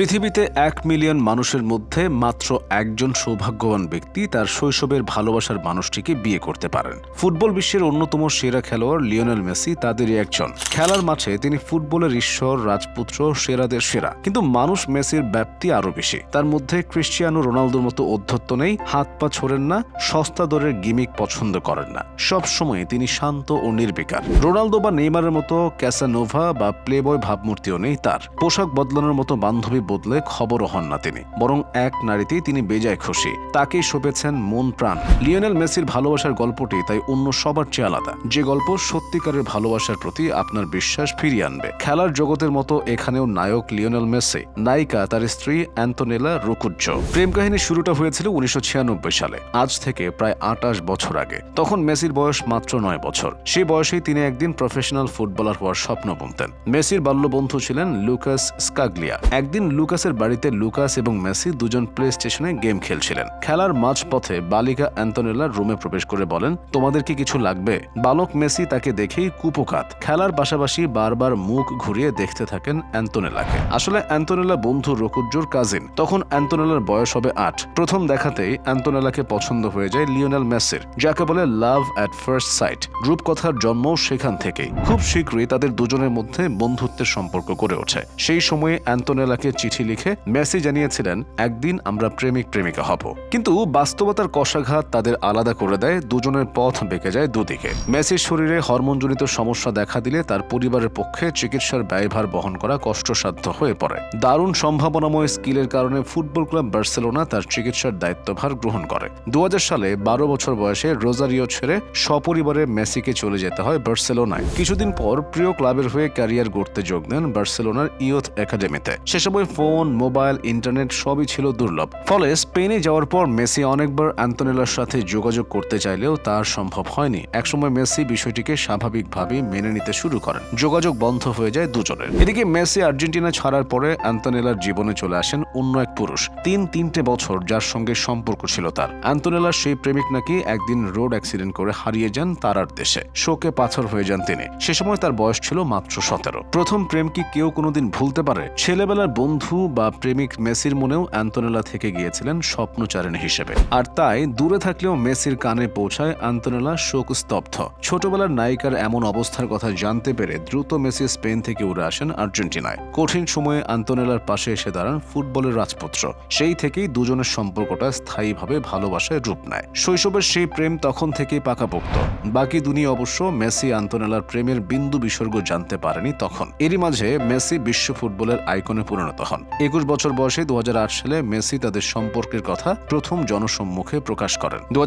পৃথিবীতে এক মিলিয়ন মানুষের মধ্যে মাত্র একজন সৌভাগ্যবান ব্যক্তি তার শৈশবের ভালোবাসার মানুষটিকে বিয়ে করতে পারেন। ফুটবল বিশ্বের অন্যতম সেরা খেলোয়াড় লিওনেল মেসি তাদেরই একজন। খেলার মাঠে তিনি ফুটবলের ঈশ্বর, রাজপুত্র, সেরাদের সেরা। কিন্তু মানুষ মেসির ব্যাপ্তি আরও বেশি। তার মধ্যে ক্রিশ্চিয়ানো রোনালদোর মতো অধ্যত্ত নেই, হাত পা ছোড়েন না, সস্তা দরের গিমিক পছন্দ করেন না। সব সময় তিনি শান্ত ও নির্বিকার। রোনালদো বা নেইমারের মতো ক্যাসানোভা বা প্লেবয় ভাবমূর্তিও নেই তার। পোশাক বদলানোর মতো বান্ধবী বদলে খবরও হন না তিনি। বরং এক নারীতেই তিনি বেজায় খুশি। তাকেই শোপেছেন মন প্রাণ। লিওনেল মেসির ভালোবাসার গল্পটি তাই অন্য সবার চেয়ে আলাদা। যে গল্প সত্যিকারের ভালোবাসার প্রতি আপনার বিশ্বাস ফিরিয়ে আনবে। খেলার জগতের মতো এখানেও নায়ক লিওনেল মেসি, নায়িকা তার স্ত্রী অ্যান্তোনেলা রুকুজ্জ। প্রেম কাহিনীর শুরুটা হয়েছিল উনিশশো ছিয়ানব্বই সালে। আজ থেকে প্রায় আটাশ বছর আগে। তখন মেসির বয়স মাত্র নয় বছর। সেই বয়সেই তিনি একদিন প্রফেশনাল ফুটবলার হওয়ার স্বপ্ন বুনতেন। মেসির বাল্যবন্ধু ছিলেন লুকাস স্কাগলিয়া। একদিন লুকাসের বাড়িতে লুকাস এবং মেসি দুজন প্লে স্টেশনে গেম খেলছিলেন। খেলার মাঝপথে বালিকা অ্যান্তোনেলার রুমে প্রবেশ করে বলেন, তোমাদের কি কিছু লাগবে? বালক মেসি তাকে দেখেই কুপোকাত। খেলার পাশাপাশি বারবার মুখ ঘুরিয়ে দেখতে থাকেন অ্যান্তোনেলাকে আসলে অ্যান্তোনেলা বন্ধু রকুজ্জোর কাজিন। তখন অ্যান্তোনেলার বয়স হবে আট। প্রথম দেখাতেই অ্যান্তোনেলাকে পছন্দ হয়ে যায় লিওনেল মেসির, যাকে বলে লাভ অ্যাট ফার্স্ট সাইট রূপকথার জন্মও সেখান থেকেই। খুব শীঘ্রই তাদের দুজনের মধ্যে বন্ধুত্বের সম্পর্ক গড়ে ওঠে। সেই সময়ে অ্যান্তোনেলাকে চিঠি লিখে মেসি জানিয়েছিলেন, একদিন আমরা প্রেমিক প্রেমিকা হব। কিন্তু বাস্তবতার কষাঘাত তাদের আলাদা করে দেয়, দুজনের পথ বেঁকে যায় দুদিকে। মেসির শরীরে হরমোনজনিত সমস্যা দেখা দিলে তার পরিবারের পক্ষে চিকিৎসার ব্যয়ভার বহন করা কষ্টসাধ্য হয়ে পড়ে। দারুণ সম্ভাবনাময় স্কিলের কারণে ফুটবল ক্লাব বার্সেলোনা তার চিকিৎসার দায়িত্বভার গ্রহণ করে। দু হাজার সালে বারো বছর বয়সে রোজারিও ছেড়ে সপরিবারে মেসিকে চলে যেতে হয় বার্সেলোনায়। কিছুদিন পর প্রিয় ক্লাবের হয়ে ক্যারিয়ার গড়তে যোগ দেন বার্সেলোনার ইয়থ একাডেমিতে। সে সময় ফোন, মোবাইল, ইন্টারনেট সবই ছিল দুর্লভ। ফলে স্পেনে যাওয়ার পর মেসি অনেকবার অ্যান্তোনেলার সাথে যোগাযোগ করতে চাইলেও তার সম্ভব হয়নি। একসময় মেসি বিষয়টিকে স্বাভাবিকভাবে মেনে নিতে শুরু করেন। যোগাযোগ বন্ধ হয়ে যায় দুজনের। এদিকে মেসি আর্জেন্টিনা ছাড়ার পরে অ্যান্তোনেলার জীবনে চলে আসেন অন্য এক পুরুষ। তিন তিনটে বছর যার সঙ্গে সম্পর্ক ছিল তার। অ্যান্তোনেলার সেই প্রেমিক নাকি একদিন রোড অ্যাক্সিডেন্ট করে হারিয়ে যান তারার দেশে। শোকে পাথর হয়ে যান তিনি। সে সময় তার বয়স ছিল মাত্র সতেরো। প্রথম প্রেম কি কেউ কোনোদিন ভুলতে পারে? ছেলেবেলার বন্ধু বা প্রেমিক মেসির মনেও অ্যান্তোনেলা থেকে গিয়েছিলেন স্বপ্নচারিণী হিসেবে। আর তাই দূরে থাকলেও মেসির কানে পৌঁছায় অ্যান্তোনেলা শোকস্তব্ধ। ছোটবেলার নায়িকার এমন অবস্থার কথা জানতে পেরে দ্রুত মেসি স্পেন থেকে উড়ে আসেন আর্জেন্টিনায়। কঠিন সময়ে আন্তোনেলার পাশে এসে দাঁড়ান ফুটবলের রাজপুত্র। সেই থেকেই দুজনের সম্পর্কটা স্থায়ীভাবে ভালোবাসায় রূপ নেয়। শৈশবের সেই প্রেম তখন থেকেই পাকাপোক্ত। বাকি দুনিয়া অবশ্য মেসি আন্তোনেলার প্রেমের বিন্দু বিসর্গ জানতে পারেনি তখন। এরই মাঝে মেসি বিশ্ব ফুটবলের আইকনে পরিণত হন। একুশ বছর বয়সে দু হাজার আট সালে মেসি তাদের সম্পর্কের কথা প্রথম জনসম্মুখে প্রকাশ করেন। দু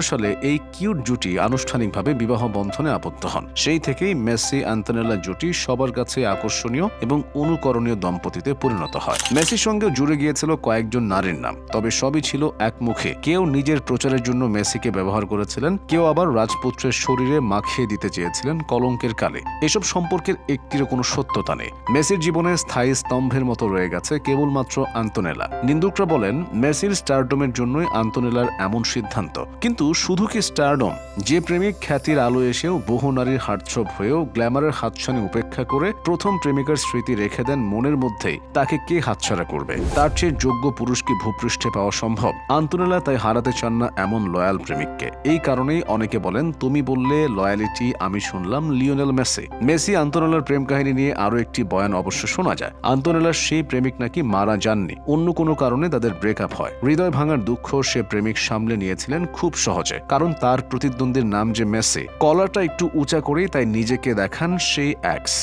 সালে এই কিউট জুটি আনুষ্ঠানিকভাবে বিবাহ বন্ধনে আবদ্ধ হন। সেই থেকেই মেসি অ্যান্তোনেলা জুটি সবার কাছে আকর্ষণীয় এবং অনুকরণীয় দম্পতিতে পরিণত হয়। মেসির সঙ্গে জুড়ে গিয়েছিল কয়েকজন নারীর নাম, তবে সবই ছিল একমুখে। কেউ নিজের প্রচারের জন্য মেসিকে ব্যবহার করেছিলেন, কেউ আবার রাজপুত্রের শরীরে মাখিয়ে দিতে চেয়েছিলেন কলঙ্কের কালে। এসব সম্পর্কের একটিরও কোনো সত্যতা নেই। মেসির জীবনে স্থায়ী স্তম্ভের মতো রয়ে গেছে কেবলমাত্র আন্তোনেলা। নিন্দুকরা বলেন, মেসির স্টারডমের জন্যই আন্তোনেলার এমন সিদ্ধান্ত। কিন্তু শুধু কি স্টারডম? যে প্রেমিক খ্যাতির আলো এসেও বহু নারীর হার্টছপ হয়েও গ্ল্যামারের হাতছানি উপেক্ষা করে প্রথম প্রেমিকার স্মৃতি রেখে দেন মনের মধ্যেই, তাকে কে হাতছাড়া করবে? তার চেয়ে যোগ্য পুরুষ কি ভূপৃষ্ঠে পাওয়া সম্ভব? আন্তোনেলা তাই হারাতে চান না এমন লয়াল প্রেমিককে। এই কারণেই অনেকে বলেন, তুমি বললে লয়ালিটি আমি শুনলাম লিওনেল মেসি। মেসি আন্তোনেলার প্রেম কাহিনী নিয়ে আরও একটি বয়ান অবশ্য শোনা যায়। আন্তোনেলার সেই প্রেমিক নাকি মারা যাননি। অন্য কোনো কারণে তাদের ব্রেকআপ হয়। হৃদয় ভাঙার দুঃখ সে প্রেমিক সামলে নিয়েছিলেন খুব সহজে। কারণ তার প্রতিদ্বন্দ্বীর নাম যে মেসে কলারটা একটু উঁচা করেই তাই নিজেকে দেখান সেই অ্যাক্স।